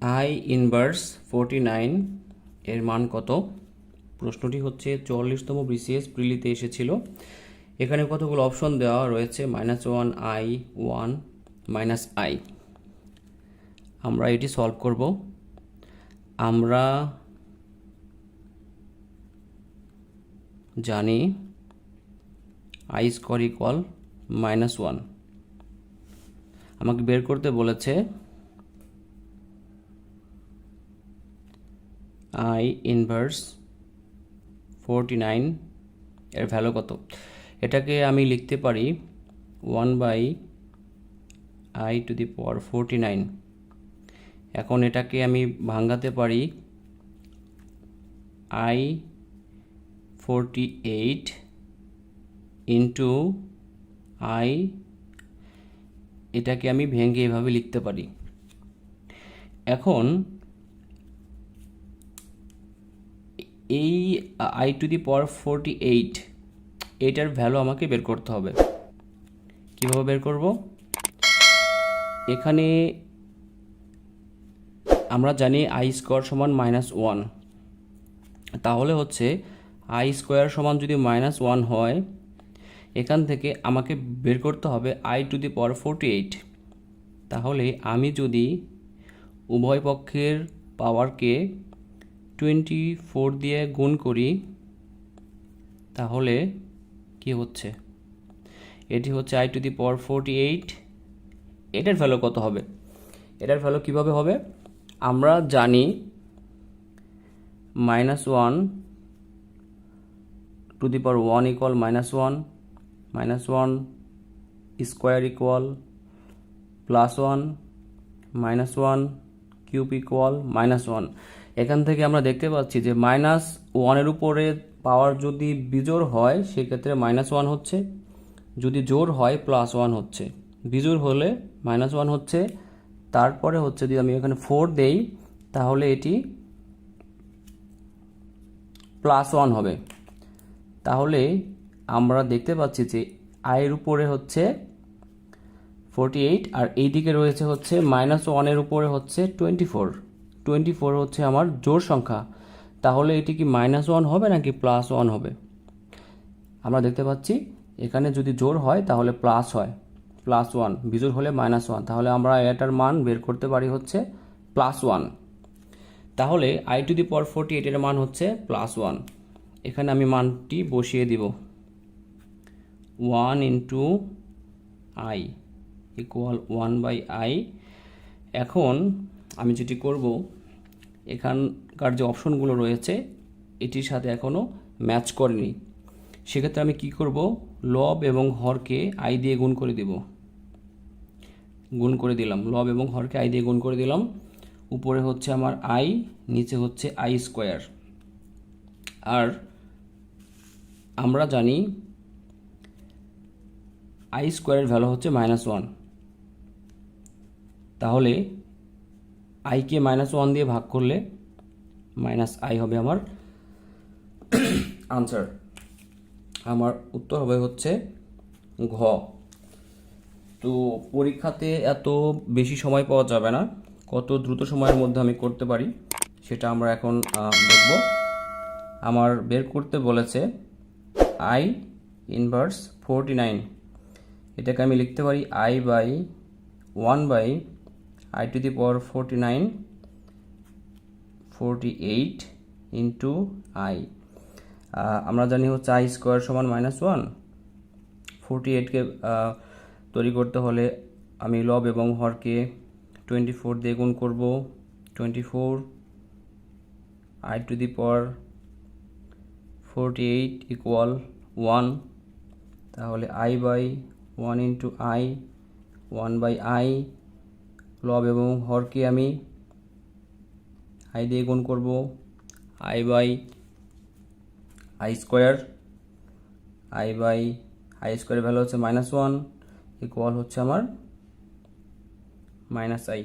I inverse forty nine এর মান কত? প্রশ্নটি হচ্ছে চুয়াল্লিশতম বিসিএস প্রিলিতে এসেছিল। এখানে কতগুলো অপশন দেওয়া রয়েছে? Minus one i one minus i আমরা এটি সলভ করব। আমরা জানি i square equal minus one আমাকে বের করতে বলেছে আই ইনভার্স ফোরটি নাইন এর ভ্যালু কত? এটাকে আমি লিখতে পারি one by i to the power forty nine এখন এটাকে আমি ভাঙাতে পারি i forty eight into i এটাকে আমি ভেঙে এভাবে লিখতে পারি। এখন এই i to the power forty eight এইটার ভ্যালু আমাকে বের করতে হবে। কীভাবে বের করব? এখানে আমরা জানি আই স্কোয়ার সমান মাইনাস ওয়ান তাহলে হচ্ছে আই স্কোয়ার সমান যদি মাইনাস ওয়ান হয়, এখান থেকে আমাকে বের করতে হবে i to the power forty eight তাহলে আমি যদি উভয় পক্ষের পাওয়ারকে টোয়েন্টি ফোর দিয়ে গুণ করি, তাহলে কি হচ্ছে? এটি হচ্ছে i to the power forty eight. এটার ভ্যালু কত হবে? এটার ভ্যালু কীভাবে হবে? আমরা জানি minus one to the power one equal minus one minus one square equal plus one minus one cube equal minus one এখান থেকে আমরা দেখতে পাচ্ছি যে মাইনাস ওয়ানের উপরে পাওয়ার যদি বিজোড় হয়, সেক্ষেত্রে মাইনাস ওয়ান হচ্ছে। যদি জোর হয় প্লাস ওয়ান হচ্ছে। বিজোড় হলে মাইনাস ওয়ান হচ্ছে। তারপরে হচ্ছে যদি আমি এখানে ফোর দেই, তাহলে এটি প্লাস ওয়ান হবে। তাহলে আমরা দেখতে পাচ্ছি যে আয়ের উপরে হচ্ছে ফোরটি এইট আর এই দিকে রয়েছে হচ্ছে মাইনাস ওয়ানের উপরে হচ্ছে টোয়েন্টি ফোর টোয়েন্টি ফোর হচ্ছে আমার জোর সংখ্যা। তাহলে এটি কি মাইনাস ওয়ান হবে নাকি প্লাস ওয়ান হবে? আমরা দেখতে পাচ্ছি, এখানে যদি জোর হয় তাহলে প্লাস হয়। প্লাস ওয়ান বিজোর হলে মাইনাস ওয়ান তাহলে আমরা এটার মান বের করতে পারি হচ্ছে প্লাস ওয়ান তাহলে i to the power forty এইটের মান হচ্ছে প্লাস ওয়ান এখানে আমি মানটি বসিয়ে দিব। One into i equal one by i এখন আমি যেটি করব, এখানকার যে অপশনগুলো রয়েছে, এটির সাথে এখনও ম্যাচ করেনি। সেক্ষেত্রে আমি কি করব? লব এবং হরকে আই দিয়ে গুণ করে দেব। গুণ করে দিলাম। লব এবং হরকে আই দিয়ে গুণ করে দিলাম। উপরে হচ্ছে আমার আই নিচে হচ্ছে আই স্কোয়ার আর আমরা জানি আই স্কোয়ারের ভ্যালু হচ্ছে মাইনাস ওয়ান তাহলে আইকে মাইনাস ওয়ান দিয়ে ভাগ করলে মাইনাস আই হবে আমার আনসার আমার উত্তর হবে হচ্ছে ঘ। তো পরীক্ষাতে এত বেশি সময় পাওয়া যাবে না। কত দ্রুত সময়ের মধ্যে আমি করতে পারি সেটা আমরা এখন দেখব। আমার বের করতে বলেছে আই ইনভার্স ফোরটি নাইন এটাকে আমি লিখতে পারি i by one by i to the power forty nine forty eight into i আমরা জানি হচ্ছে আই স্কোয়ার সমান মাইনাস ওয়ান ফোরটি এইটকে তৈরি করতে হলে আমি লব এবং হরকে টোয়েন্টি ফোর দিয়ে গুণ করব। Twenty four i to the power forty eight equal one তাহলে i by one into i one by i লব এবং হরকে আমি আই দিয়ে গুণ করব, i by i square, i by i স্কোয়ারের ভ্যালু হচ্ছে মাইনাস ওয়ান, ইকুয়াল হচ্ছে আমার মাইনাস আই।